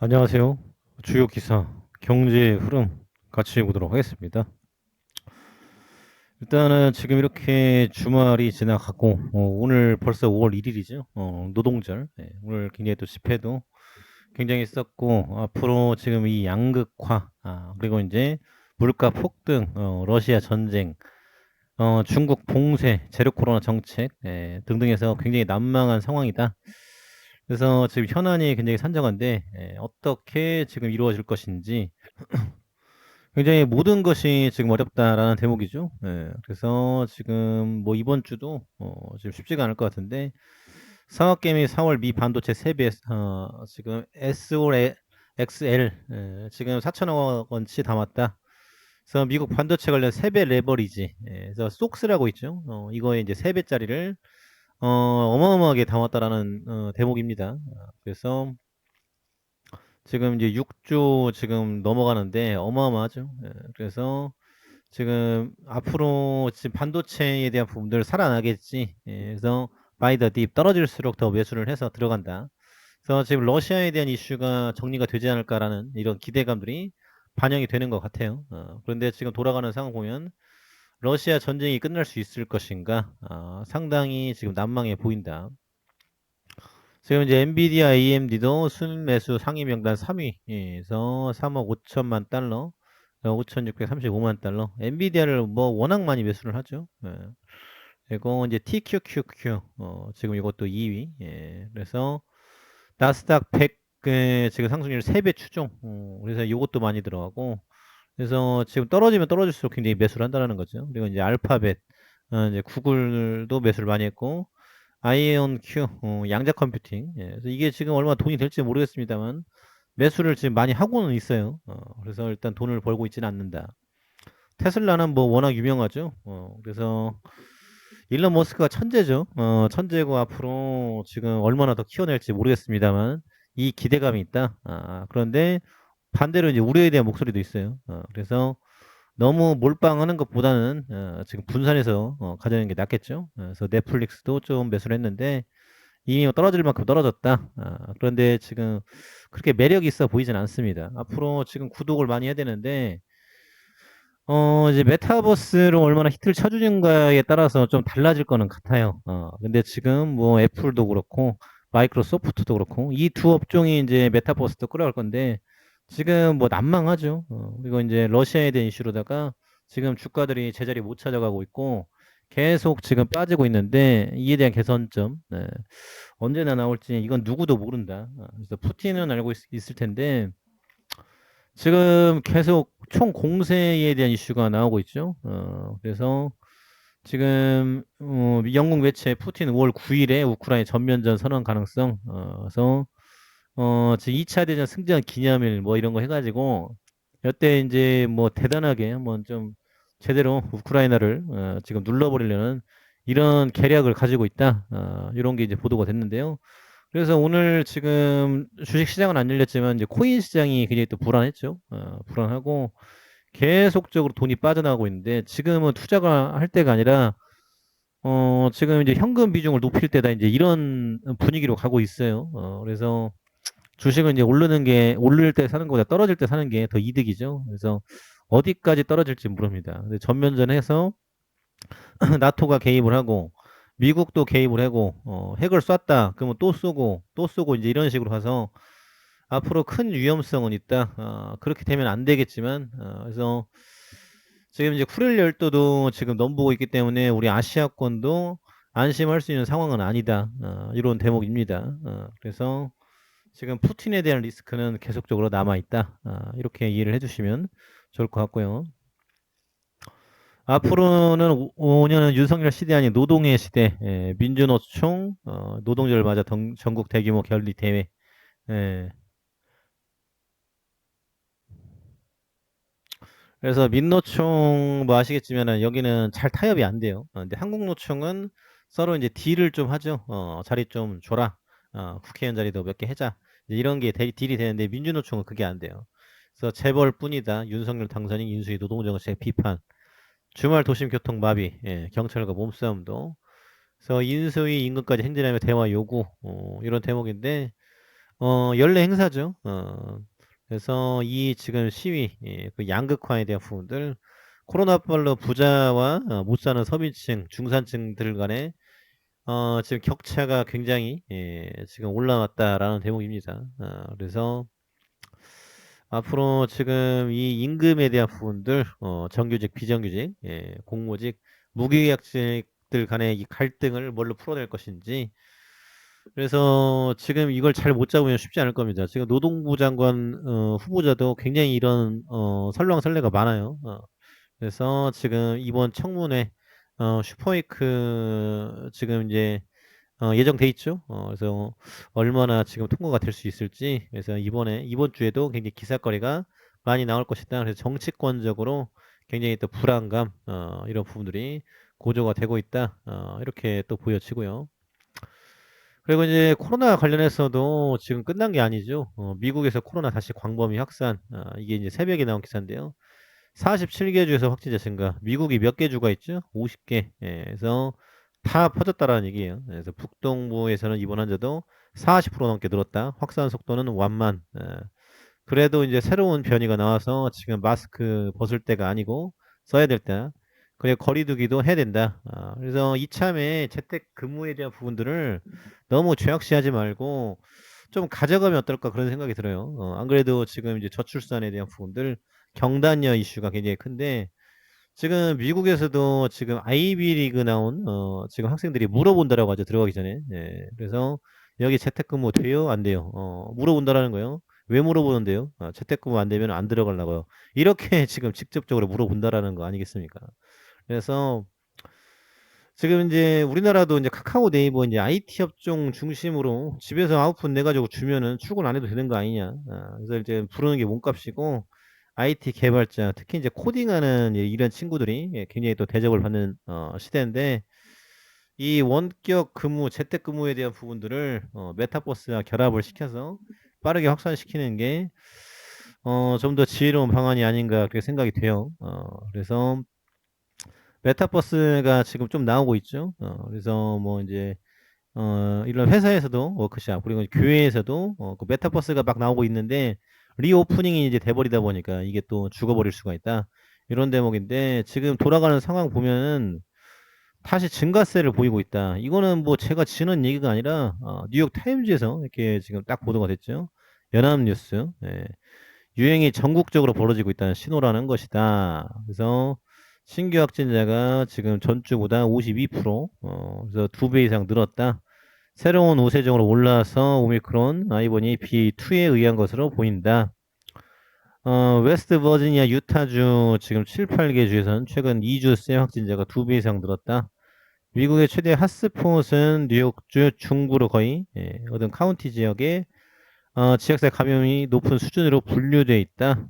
안녕하세요. 주요 기사, 경제 흐름 같이 보도록 하겠습니다. 일단은 지금 이렇게 주말이 지나가고 어, 오늘 벌써 5월 1일이죠. 어, 노동절. 네, 오늘 굉장히 또 집회도 굉장히 있었고 앞으로 지금 이 양극화 아, 그리고 이제 물가 폭등, 어, 러시아 전쟁, 어, 중국 봉쇄, 제로 코로나 정책 예, 등등해서 굉장히 난망한 상황이다. 그래서 지금 현안이 굉장히 산적한데 예, 어떻게 지금 이루어질 것인지 굉장히 모든 것이 지금 어렵다라는 대목이죠. 예, 그래서 지금 뭐 이번 주도 어, 지금 쉽지가 않을 것 같은데 상업개미 4월 미 반도체 세배 어, 지금 SOL XL 예, 지금 4천억 원치 담았다. 그래서 미국 반도체 관련 세배 레버리지 예, 그래서 속스라고 있죠. 어, 이거에 이제 세배짜리를 어, 어마어마하게 담았다라는 어, 대목입니다. 어, 그래서 지금 이제 6조 지금 넘어가는데 어마어마하죠. 예, 그래서 지금 앞으로 지금 반도체에 대한 부분들 살아나겠지. 예, 그래서 바이더 딥 떨어질수록 더 매수를 해서 들어간다. 그래서 지금 러시아에 대한 이슈가 정리가 되지 않을까라는 이런 기대감들이 반영이 되는 것 같아요. 어, 그런데 지금 돌아가는 상황 보면 러시아 전쟁이 끝날 수 있을 것인가 아, 상당히 지금 난망해 보인다. 지금 이제 엔비디아, AMD도 순매수 상위 명단 3위에서 3억 5천만 달러, 5,635만 달러. 엔비디아를 뭐 워낙 많이 매수를 하죠. 예. 그리고 이제 TQQQ 어, 지금 이것도 2위. 예. 그래서 나스닥 100 그, 지금 상승률 3배 추종. 어, 그래서 이것도 많이 들어가고 그래서 지금 떨어지면 떨어질수록 굉장히 매수를 한다는 거죠. 그리고 이제 알파벳, 어, 이제 구글도 매수를 많이 했고, 아이온 큐, 어, 양자 컴퓨팅. 예, 그래서 이게 지금 얼마나 돈이 될지 모르겠습니다만, 매수를 지금 많이 하고는 있어요. 어, 그래서 일단 돈을 벌고 있지는 않는다. 테슬라는 뭐 워낙 유명하죠. 어, 그래서 일론 머스크가 천재죠. 어, 천재고 앞으로 지금 얼마나 더 키워낼지 모르겠습니다만, 이 기대감이 있다. 아, 그런데 반대로 이제 우려에 대한 목소리도 있어요. 어, 그래서 너무 몰빵하는 것보다는 어, 지금 분산해서 어, 가져는 게 낫겠죠. 어, 그래서 넷플릭스도 좀 매수를 했는데 이미 떨어질 만큼 떨어졌다. 어, 그런데 지금 그렇게 매력이 있어 보이진 않습니다. 앞으로 지금 구독을 많이 해야 되는데 어, 이제 메타버스로 얼마나 히트를 쳐주는가에 따라서 좀 달라질 거는 같아요. 어, 근데 지금 뭐 애플도 그렇고 마이크로소프트도 그렇고 이 두 업종이 이제 메타버스도 끌어갈 건데 지금 뭐 난망하죠. 어, 그리고 이제 러시아에 대한 이슈로다가 지금 주가들이 제자리 못 찾아가고 있고 계속 지금 빠지고 있는데 이에 대한 개선점 네. 언제나 나올지 이건 누구도 모른다. 어, 그래서 푸틴은 알고 있, 을 텐데 지금 계속 총 공세에 대한 이슈가 나오고 있죠. 어, 그래서 지금 어, 영국 매체 푸틴 5월 9일에 우크라이나 전면전 선언 가능성 어, 그래서 어, 제 2차 대전 승전 기념일 뭐 이런 거 해가지고 여태 이제 뭐 대단하게 한번 좀 제대로 우크라이나를 어, 지금 눌러버리려는 이런 계략을 가지고 있다. 어, 이런 게 이제 보도가 됐는데요. 그래서 오늘 지금 주식 시장은 안 열렸지만 이제 코인 시장이 굉장히 또 불안했죠. 어, 불안하고 계속적으로 돈이 빠져나가고 있는데 지금은 투자가 할 때가 아니라 어, 지금 이제 현금 비중을 높일 때다 이제 이런 분위기로 가고 있어요. 어, 그래서 주식은 이제 오르는 게 오를 때 사는 것보다 떨어질 때 사는 게 더 이득이죠. 그래서 어디까지 떨어질지 모릅니다. 근데 전면전해서 나토가 개입을 하고 미국도 개입을 하고 어, 핵을 쐈다. 그러면 또 쏘고 또 쏘고 이제 이런 식으로 가서 앞으로 큰 위험성은 있다. 어, 그렇게 되면 안 되겠지만 어, 그래서 지금 이제 쿠렐 열도도 지금 넘보고 있기 때문에 우리 아시아권도 안심할 수 있는 상황은 아니다. 어, 이런 대목입니다. 어, 그래서 지금 푸틴에 대한 리스크는 계속적으로 남아 있다. 아, 이렇게 이해를 해주시면 좋을 것 같고요. 앞으로는 5년은 윤석열 시대 아닌 노동의 시대, 예, 민주노총, 어, 노동절 맞아 던, 전국 대규모 결리 대회. 예. 그래서 민노총 뭐 아시겠지만 여기는 잘 타협이 안 돼요. 어, 근데 한국노총은 서로 이제 딜을 좀 하죠. 어, 자리 좀 줘라. 어, 국회의원 자리도 몇 개 해자. 이런 게 딜이 되는데 민주노총은 그게 안 돼요. 그래서 재벌 뿐이다. 윤석열 당선인 인수위 노동정책 비판. 주말 도심 교통 마비. 예, 경찰과 몸싸움도. 그래서 인수위 임금까지 행진하며 대화 요구. 어, 이런 대목인데 어 연례 행사죠. 어 그래서 이 지금 시위 예 그 양극화에 대한 부분들 코로나 발로 부자와 어못 사는 서민층, 중산층들 간의 어 지금 격차가 굉장히 예 지금 올라왔다라는 대목입니다. 어 그래서 앞으로 지금 이 임금에 대한 부분들 어 정규직, 비정규직, 예 공무직, 무계약직들 간의 이 갈등을 뭘로 풀어낼 것인지 그래서 지금 이걸 잘 못 잡으면 쉽지 않을 겁니다. 지금 노동부 장관 어 후보자도 굉장히 이런 어 설왕설래가 많아요. 어 그래서 지금 이번 청문회 어 슈퍼위크 지금 인제 어 예정돼 있죠. 어 그래서 얼마나 지금 통과가 될 수 있을지 그래서 이번에 이번 주에도 굉장히 기사거리가 많이 나올 것이다. 그래서 정치권적으로 굉장히 또 불안감 어 이런 부분들이 고조가 되고 있다. 어 이렇게 또 보여지고요. 그리고 이제 코로나 관련해서도 지금 끝난 게 아니죠. 어 미국에서 코로나 다시 광범위 확산 아 이게 이제 새벽에 나온 기사인데요. 47개 주에서 확진자 증가. 미국이 몇 개 주가 있죠? 50개. 예다 퍼졌다라는 얘기예요. 그래서 북동부에서는 입원 환자도 40% 넘게 늘었다. 확산 속도는 완만. 예. 그래도 이제 새로운 변이가 나와서 지금 마스크 벗을 때가 아니고 써야 될 때. 그리고 거리 두기도 해야 된다. 아 그래서 이참에 재택 근무에 대한 부분들을 너무 죄악시하지 말고 좀 가져가면 어떨까 그런 생각이 들어요. 어 안 그래도 지금 이제 저출산에 대한 부분들 경단녀 이슈가 굉장히 큰데 지금 미국에서도 지금 아이비 리그 나온 어 지금 학생들이 물어본다라고 하죠, 들어가기 전에. 예. 그래서 "여기 재택근무 돼요? 안 돼요?" 어 물어본다라는 거예요. 왜 물어보는데요? 아 재택근무 안 되면 안 들어가려고요. 이렇게 지금 직접적으로 물어본다라는 거 아니겠습니까? 그래서 지금 인제 우리나라도 인제 카카오 네이버 인제 IT 업종 중심으로 집에서 아웃풋 내 가지고 주면은 출근 안 해도 되는 거 아니냐. 아 그래서 이제 부르는 게 몸값이고 IT 개발자 특히 인제 코딩하는 예 이런 친구들이 예 굉장히 또 대접을 받는 어 시대인데 이 원격 근무, 재택 근무에 대한 부분들을 어 메타버스와 결합을 시켜서 빠르게 확산시키는 게 어 좀 더 지혜로운 방안이 아닌가 그렇게 생각이 돼요. 어 그래서 메타버스가 지금 좀 나오고 있죠. 어 그래서 뭐 인제 어 이런 회사에서도 워크샵 그리고 교회에서도 어 그 메타버스가 막 나오고 있는데 리오프닝이 이제 돼 버리다 보니까 이게 또 죽어버릴 수가 있다. 이런 대목인데 지금 돌아가는 상황 보면은 다시 증가세를 보이고 있다. 이거는 뭐 제가 지는 얘기가 아니라 어 뉴욕 타임즈에서 이렇게 지금 딱 보도가 됐죠. 연합뉴스. 예. 유행이 전국적으로 벌어지고 있다는 신호라는 것이다. 그래서 신규 확진자가 지금 전주보다 52%어 그래서 2배 이상 늘었다. 새로운 우세종으로 올라서 오미크론 아이보니 BA.2에 의한 것으로 보인다. 어 웨스트 버지니아 유타주 지금 7-8개 주에선 최근 2주 새 확진자가 2배 이상 늘었다. 미국의 최대 핫스폿은 뉴욕주 중부로 거의 예 어떤 카운티 지역에 어 지역사 감염이 높은 수준으로 분류돼 있다.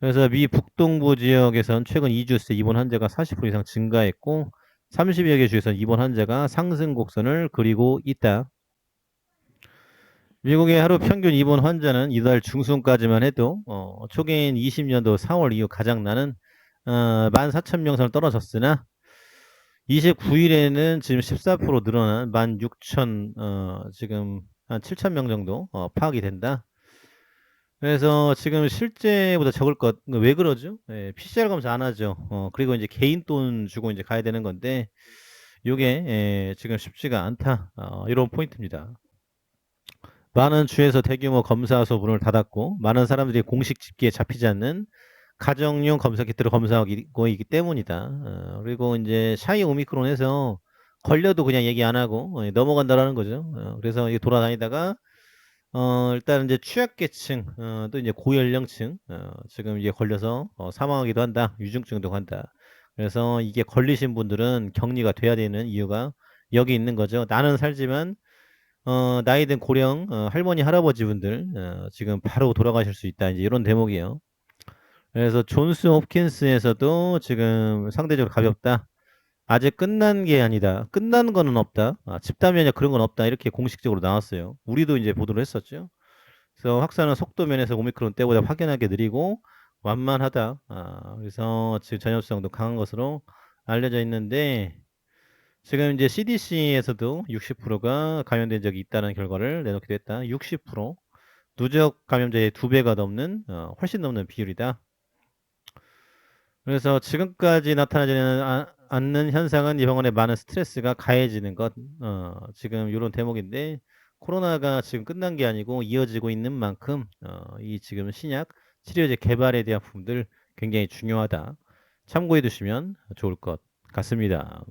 그래서 미 북동부 지역에선 최근 2주 새 입원 환자가 40% 이상 증가했고 30여 개 주에서 입원 환자가 상승 곡선을 그리고 있다. 미국의 하루 평균 입원 환자는 이달 중순까지만 해도 어 초기인 20년도 4월 이후 가장 많은 어 14,000명 선을 떨어졌으나 29일에는 지금 14% 늘어난 16,000 어 지금 한 7,000명 정도 어 파악이 된다. 그래서 지금 실제보다 적을 것 왜 그러죠? 예 PCR 검사 안 하죠. 어 그리고 인제 개인 돈 주고 인제 가야 되는 건데 요게 예 지금 쉽지가 않다. 어 이런 포인트입니다. 많은 주에서 대규모 검사소 문을 닫았고 많은 사람들이 공식 집계에 잡히지 않는 가정용 검사 키트를 검사하고 있기 때문이다. 어 그리고 인제 샤이 오미크론에서 걸려도 그냥 얘기 안 하고 어 넘어간다라는 거죠. 어 그래서 돌아다니다가 어 일단 인제 취약계층 어 또 이제 고연령층 어 지금 이게 걸려서 어 사망하기도 한다. 위중증도 간다. 그래서 이게 걸리신 분들은 격리가 돼야 되는 이유가 여기 있는 거죠. 나는 살지만 어 나이 든 고령 어 할머니, 할아버지 분들 어 지금 바로 돌아가실 수 있다. 인제 이런 대목이에요. 그래서 존스 홉킨스에서도 지금 상대적으로 가볍다. 아직 끝난 게 아니다. 끝난 거는 없다. 아 집단 면역 그런 건 없다. 이렇게 공식적으로 나왔어요. 우리도 인제 보도를 했었죠. 그래서 확산은 속도 면에서 오미크론 때보다 확연하게 느리고 완만하다. 아 그래서 지금 전염성도 강한 것으로 알려져 있는데 지금 이제 CDC에서도 60%가 감염된 적이 있다는 결과를 내놓기도 했다. 60% 누적 감염자의 2배가 넘는 어, 훨씬 넘는 비율이다. 그래서 지금까지 나타나지는 아- 않는 현상은 이 병원에 많은 스트레스가 가해지는 것. 어, 지금 이런 대목인데 코로나가 지금 끝난 게 아니고 이어지고 있는 만큼 어, 이 지금 신약 치료제 개발에 대한 부분들 굉장히 중요하다. 참고해 두시면 좋을 것 같습니다.